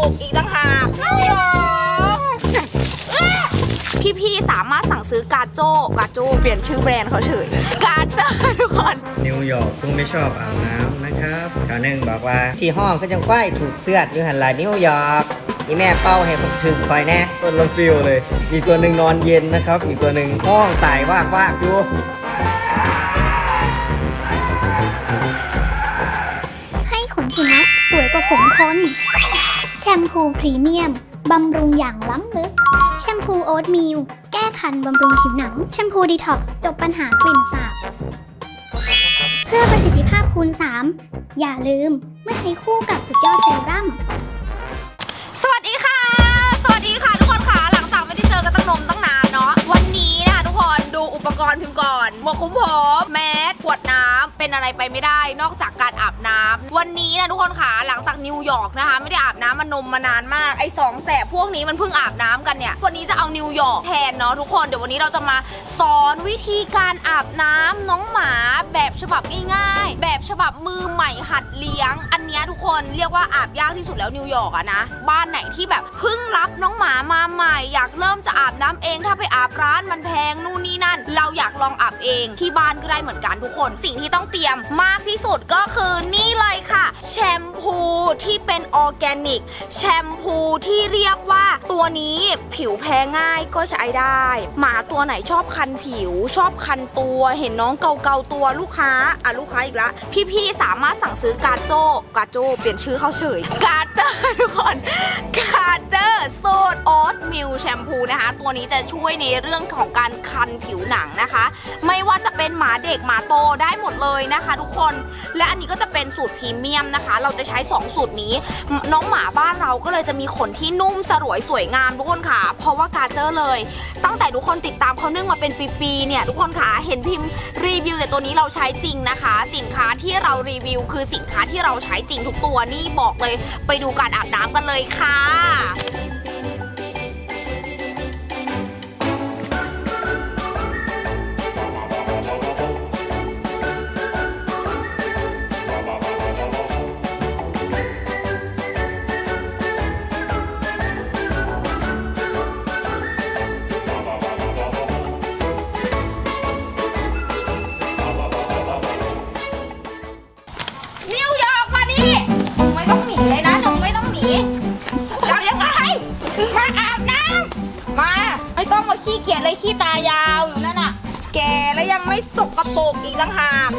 ปุกอีกต่างหากนิวยอร์กพี่ๆสามารถสั่งซื้อกาโจ้กาโจ้เปลี่ยนชื่อแบรนด์เขาเฉยกาโจ้ทุกคน นิวยอร์กคงไม่ชอบอาบน้ำนะครับชาวหนึ่งบอกว่าที่ห้องก็จังไฟถูกเสื้อดอยู่หันหลายนิวยอร์กนี่แม่เป้าให้ผมถึงคอยแน่ต้นลมฟิลเลยอีกตัวหนึ่งนอนเย็นนะครับ อีกตัวหนึ่งห้องตายว่ากว่ากอยู่ให้ขนสุนัขสวยกว่าผมคน แชมพูพรีเมียม บำรุงอย่างล้ำลึก แชมพูโอ๊ตมิลแก้คันบำรุงผิวหนัง แชมพูดีท็อกซ์จบปัญหากลิ่นสาบ เพื่อประสิทธิภาพคูณ 3 อย่าลืมเมื่อใช้คู่กับสุดยอดเซรั่ม สวัสดีค่ะ สวัสดีค่ะทุกคนค่ะ หลังจากไม่ได้เจอกันตั้งนมตั้งนานเนาะ วันนี้นะคะทุกคนดูอุปกรณ์พิมพ์ก่อน หมวกคุ้มผมแมสขวดน้ำเป็นอะไรไปไม่ได้ นอกจากการอาบน้ำ วันนี้นะทุกคนค่ะหลังจากนิวยอร์กนะคะ ไม่ได้อาบน้ำมานมมานานมากไอ้สองแสบพวกนี้มันเพิ่งอาบน้ำกันเนี่ย วันนี้จะเอานิวยอร์กแทนเนาะทุกคนเดี๋ยววันนี้เราจะมาสอนวิธีการอาบน้ำน้องหมาแบบฉบับง่ายๆ แบบฉบับมือใหม่หัดเลี้ยง อันนี้ทุกคนเรียกว่าอาบยากที่สุดแล้วนิวยอร์กอะนะบ้านไหนที่แบบเพิ่งรับน้องหมามาใหม่ อยากเริ่มจะอาบน้ำเองถ้าไปอาบร้านมันแพงนู่นนี่นั่น เราอยากลองอาบเองที่บ้านก็ได้เหมือนกันทุกคน สิ่งที่ต้องเตรียมมากที่สุดก็คือนี่เลยค่ะ แชมพูที่เป็นออร์แกนิก แชมพูที่เรียกว่าตัวนี้ผิวแพ้ง่ายก็ใช้ได้ หมาตัวไหนชอบคันผิว ชอบคันตัวเห็นน้องเกาเกาๆตัวลูกค้าอะลูกค้าอีกละพี่ๆสามารถสั่งซื้อกาโจกาโจเปลี่ยนชื่อเขาเฉยกาเจอร์ทุกคนกาเจอร์โซดโอ๊ตมิลแชมพูนะคะ ตัวนี้จะช่วยในเรื่องของการคันผิวหนังนะคะ ไม่ว่าจะเป็นหมาเด็กหมาโตได้หมดเลยนะคะ ทุกคนและอันนี้ก็จะเป็นสูตรพรีเมียมนะคะ เราจะใช้ 2 สูตรนี้ น้องหมาบ้านเราก็เลยจะมีขนที่นุ่มสรวยสวยงามทุกคนค่ะ เพราะว่ากาเจอร์เลย ตั้งแต่ทุกคนติดตามเขาเนื่องมาเป็นปีๆเนี่ยทุกคนค่ะเห็นพิมพ์รีวิวแต่ตัวนี้เราใช้จริงนะคะ สินค้าที่เรารีวิว คือสินค้าที่เราใช้จริงทุกตัวนี่บอกเลย ไปดูการอาบน้ำกันเลยค่ะ ขี้เกียจเลยขี้ตายาวอยู่นั่นน่ะ แกแล้วยังไม่สกปรกอีกต่างหาก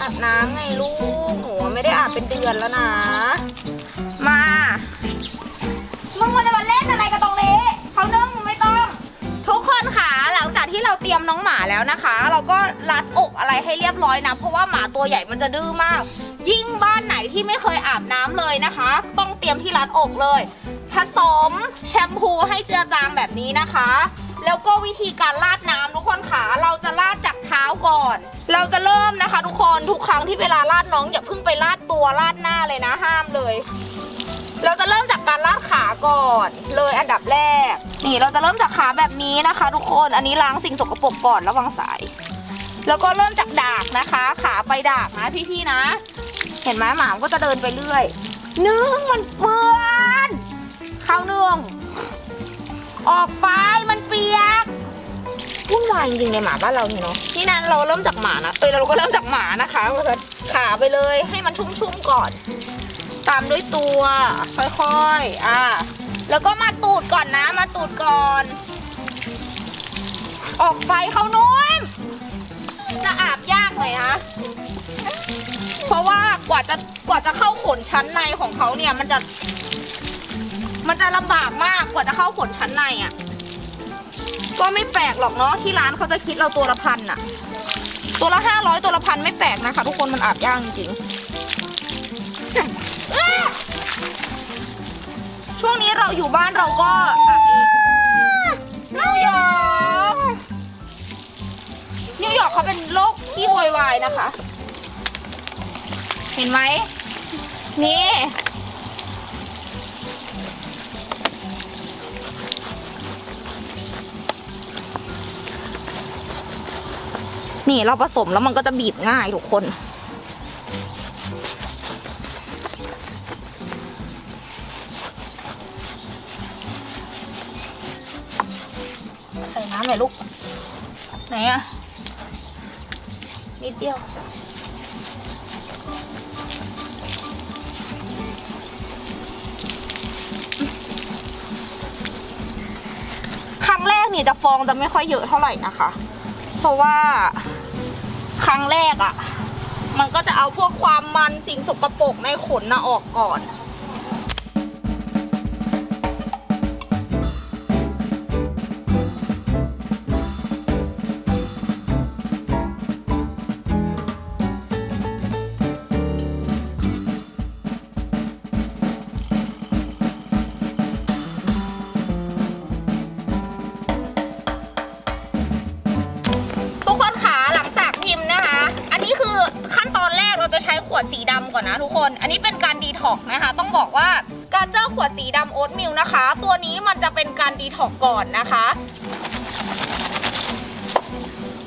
อาบน้ำไงลูกหนูไม่ได้อาบเป็นเดือนแล้วนะ มามึงมันจะมาเล่นอะไรกันตรงนี้เขาเนื่องมึงไม่ต้อง ทุกคนค่ะหลังจากที่เราเตรียมน้องหมาแล้วนะคะ เราก็รัดอกอะไรให้เรียบร้อยนะ เพราะว่าหมาตัวใหญ่มันจะดื้อมาก ยิ่งบ้านไหนที่ไม่เคยอาบน้ำเลยนะคะ ต้องเตรียมที่รัดอกเลย ผสมแชมพูให้เจือจางแบบนี้นะคะ แล้วก็วิธีการราดน้ำทุกคนค่ะเราจะราดจากเท้าก่อน เราจะเริ่มนะคะ ทุกคนทุกครั้งที่เวลาราดน้องอย่าเพิ่งไปราดตัวราดหน้าเลยนะห้ามเลย เราจะเริ่มจากการลาดขาก่อน เลยอันดับแรก นี่เราจะเริ่มจากขาแบบนี้นะคะ ทุกคนอันนี้ล้างสิ่งสกปรกก่อนระวังสายแล้วก็เริ่มจากดากนะคะ ขาไปดากนะพี่ๆนะ เห็นไหมหมามนก็จะเดินไปเรื่อยเนื่องมันเปื้อน ข้าเนื่องออกไปมันเปียกวุ่นวายจริงๆในหมาบ้านเราเนี่ยเนาะนี่นั้นเราเริ่มจากหมานะเอ้ยเราก็เริ่มจากหมานะคะขาไปเลยให้มันชุ่มๆก่อน ตามด้วยตัว ค่อยๆอ่าแล้วก็มาตูดก่อนนะมาตูดก่อน ออกไปเขานุ่มจะอาบยากหน่อยนะเพราะว่ากว่าจะกว่าจะเข้าขนชั้นในของเขาเนี่ยมันจะ มันจะลำบากมากกว่าจะเข้าขนชั้นในอะ่ะ ก็ไม่แปลกหรอกเนาะที่ร้านเขาจะคิดเราตัวละพันอะตัวละห้าร้อยตัวละพันไม่แปลกนะคะ ทุกคนมันอาบยากจริงช่วงนี้เราอยู่บ้านเราก็นิวยอร์กนิวยอร์กเขาเป็นโรคขี้โวยวายนะคะ เห็นไหมนี่ นี่เราผสมแล้วมันก็จะบีบง่ายทุกคน ใส่น้ำหน่อยลูก ไหนอะนิดเดียวครั้งแรกเนี่ยจะฟองจะไม่ค่อยเยอะเท่าไหร่นะคะ เพราะว่า ครั้งแรกอะ่ะ มันก็จะเอาพวกความมันสิ่งสกปรกในขนนะออกก่อน ขวดสีดำก่อนนะทุกคน อันนี้เป็นการดีท็อกนะคะ ต้องบอกว่าการเจอขวดสีดำโอ๊ตมิลนะคะ ตัวนี้มันจะเป็นการดีท็อกก่อนนะคะ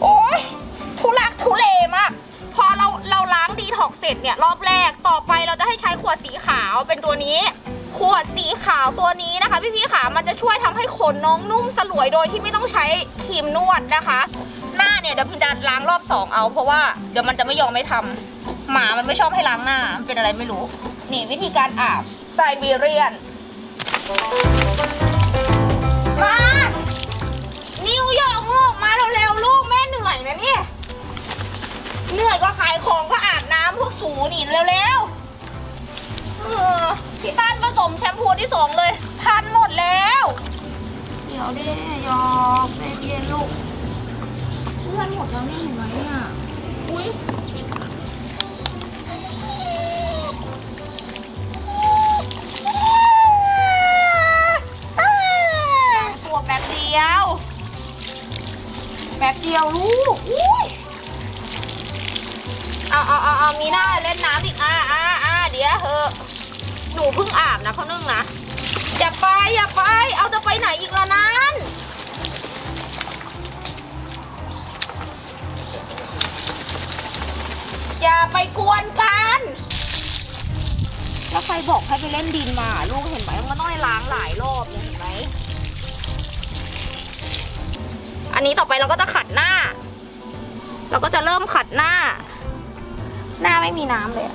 โอ้ยทุลักทุเลมาก พอเราเราล้างดีท็อกเสร็จเนี่ยรอบแรกต่อไปเราจะให้ใช้ขวดสีขาวเป็นตัวนี้ขวดสีขาวตัวนี้นะคะ พี่พี่ขามันจะช่วยทำให้ขนน้องนุ่มสลวยโดยที่ไม่ต้องใช้ครีมนวดนะคะ หน้าเนี่ยเดี๋ยวพิมจะล้างรอบสองเอา เพราะว่าเดี๋ยวมันจะไม่ยอมไม่ทำ หมามันไม่ชอบให้ล้างหน้ามันเป็นอะไรไม่รู้ นี่วิธีการอาบไซบีเรียนมานิวยอร์กลูกมาเร็วๆลูกแม่เหนื่อยนะเนี่ยเหนื่อยก็ขายของก็อาบน้ำพวกสูนี่เร็วๆเออพี่ตั้นผสมแชมพูที่สองเลย พันหมดแล้ว เดี๋ยวดิยอมใจเย็นลูกเพื่อนหมดแล้วนี่เห็นไหมอะอุ้ย เดียวลูกอุ้ยเอาเอาเอาเอามีหน้าเล่นน้ำอีกอ่าอ่าอ่าเดี๋ยวเถอะหนูเพิ่งอาบนะเขานึ่งนะอย่าไปอย่าไป เอาจะไปไหนอีกละนั้นอย่าไปกวนกันแล้วใครบอกให้ไปเล่นดินมา ลูกเห็นไหมมันต้องล้างหลายรอบเห็นไหม อันนี้ต่อไปเราก็จะขัดหน้า เราก็จะเริ่มขัดหน้า หน้าไม่มีน้ำเลย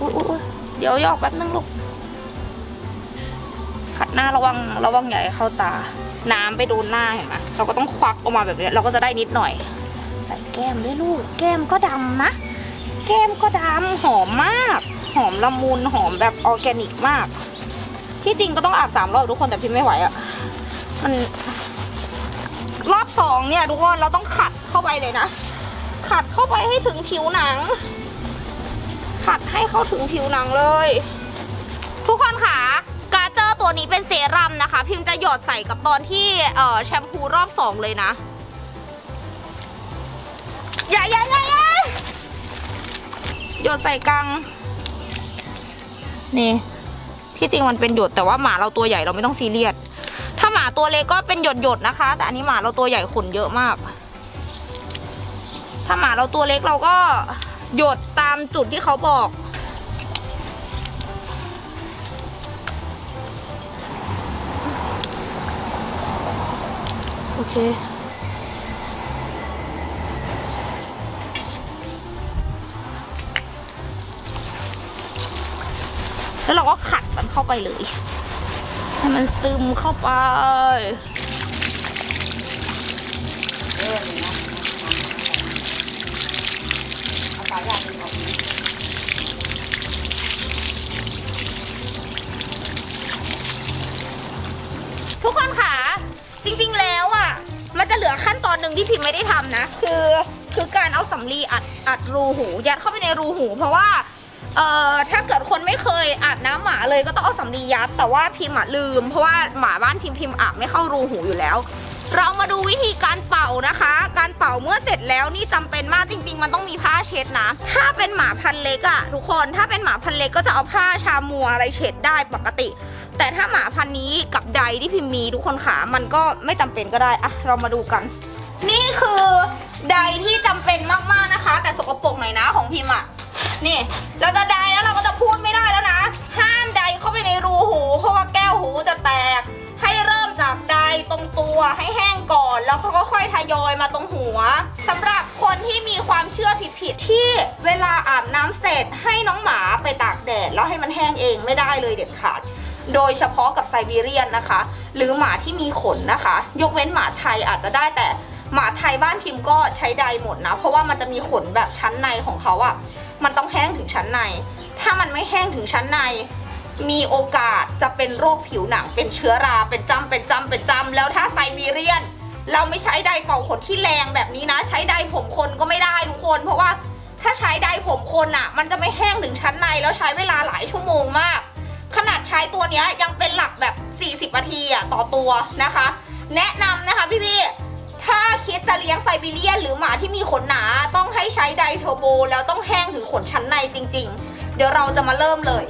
อุ้ยอุ้ยเดี๋ยวหยอกแป๊บนึงลูก ขัดหน้าระวังระวังใหญ่เข้าตา น้ำไปโดนหน้าเห็นไหมเราก็ต้องควักออกมาแบบนี้เราก็จะได้นิดหน่อย ใส่แก้มด้วยลูก แก้มก็ดำนะ แก้มก็ดำหอมมาก หอมละมุนหอมแบบออร์แกนิกมาก ที่จริงก็ต้องอาบสามรอบทุกคนแต่พิมไม่ไหวอะ่ะมัน รอบสองเนี่ยทุกคนเราต้องขัดเข้าไปเลยนะ ขัดเข้าไปให้ถึงผิวหนัง ขัดให้เข้าถึงผิวหนังเลย ทุกคนค่ะกาเจอร์ตัวนี้เป็นเซรั่มนะคะ พิมจะหยดใส่กับตอนที่เอ่อแชมพูรอบสองเลยนะอย่าอย่าอย่าอย่าหยดใส่กลางนี่ ที่จริงมันเป็นหยดแต่ว่าหมาเราตัวใหญ่เราไม่ต้องซีเรียสถ้าหมาตัวเล็กก็เป็นหยดหยดนะคะ แต่อันนี้หมาเราตัวใหญ่ขนเยอะมาก ถ้าหมาเราตัวเล็กเราก็หยดตามจุดที่เขาบอก โอเค แล้วเราก็ขัดมันเข้าไปเลย ให้มันซึมเข้าไปทุกคนค่ะ จริงๆแล้วอะ มันจะเหลือขั้นตอนหนึ่งที่พิมไม่ได้ทำนะ คือคือการเอาสำลีอัดอัดรูหู ยัดเข้าไปในรูหู เพราะว่า เอ่อถ้าเกิดคนไม่เคยอาบน้ำหมาเลยก็ต้องเอาสำลียัด แต่ว่าพิมอะลืม เพราะว่าหมาบ้านพิมพิมอาบไม่เข้ารูหูอยู่แล้ว เรามาดูวิธีการเป่านะคะ การเป่าเมื่อเสร็จแล้วนี่จำเป็นมากจริง ๆ มันต้องมีผ้าเช็ดนะ ถ้าเป็นหมาพันเล็กอะทุกคนถ้าเป็นหมาพันเล็กก็จะเอาผ้าชามัวอะไรเช็ดได้ปกติ แต่ถ้าหมาพันนี้กับใดที่พิมมีทุกคนขามันก็ไม่จำเป็นก็ได้อะเรามาดูกัน นี่คือใดที่จำเป็นมากๆนะคะ แต่สกปรกหน่อยนะของพิมอะ นี่ เราจะไดแล้วเราก็จะพูดไม่ได้แล้วนะ ห้ามไดเข้าไปในรูหู เพราะว่าแก้วหูจะแตก ให้เริ่มจากไดตรงตัวให้แห้งก่อน แล้วเขาก็ค่อยทยอยมาตรงหัว สำหรับคนที่มีความเชื่อผิดๆที่เวลาอาบน้ำเสร็จให้น้องหมาไปตากแดดแล้วให้มันแห้งเองไม่ได้เลยเด็ดขาดโดยเฉพาะกับไซบีเรียนนะคะ หรือหมาที่มีขนนะคะ ยกเว้นหมาไทยอาจจะได้แต่หมาไทยบ้านพิมพ์ก็ใช้ไดหมดนะ เพราะว่ามันจะมีขนแบบชั้นในของเขาอะ มันต้องแห้งถึงชั้นใน ถ้ามันไม่แห้งถึงชั้นใน มีโอกาสจะเป็นโรคผิวหนัง เป็นเชื้อรา เป็นจำเป็นจำเป็นจำแล้วถ้าไซบีเรียน เราไม่ใช้ไดเป่าขนที่แรงแบบนี้นะ ใช้ไดผมคนก็ไม่ได้ทุกคน เพราะว่าถ้าใช้ไดผมคนอะมันจะไม่แห้งถึงชั้นใน แล้วใช้เวลาหลายชั่วโมงมาก ขนาดใช้ตัวเนี้ยยังเป็นหลักแบบ 40นาทีอะต่อตัวนะคะ แนะนำนะคะพี่ๆ ถ้าคิดจะเลี้ยงไซบีเรียนหรือหมาที่มีขนหนาต้องให้ใช้ไดเทอร์โบ แล้วต้องแห้งถึงขนชั้นในจริง ๆ เดี๋ยวเราจะมาเริ่มเลย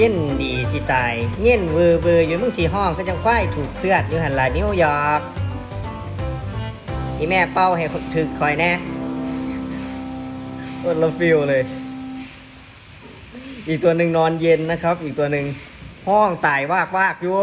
เย็นดีสิตาย เย็นเวอเวออยู่มึงสีห้องก็จังควายถูกเสื้ออยู่หันหลายนิ้วยอร์กอีแม่เป้าให้ถึกคอยแน่คนละฟิลเลย อีกตัวหนึ่งนอนเย็นนะครับ อีกตัวหนึ่งห้องตายวากวากอยู่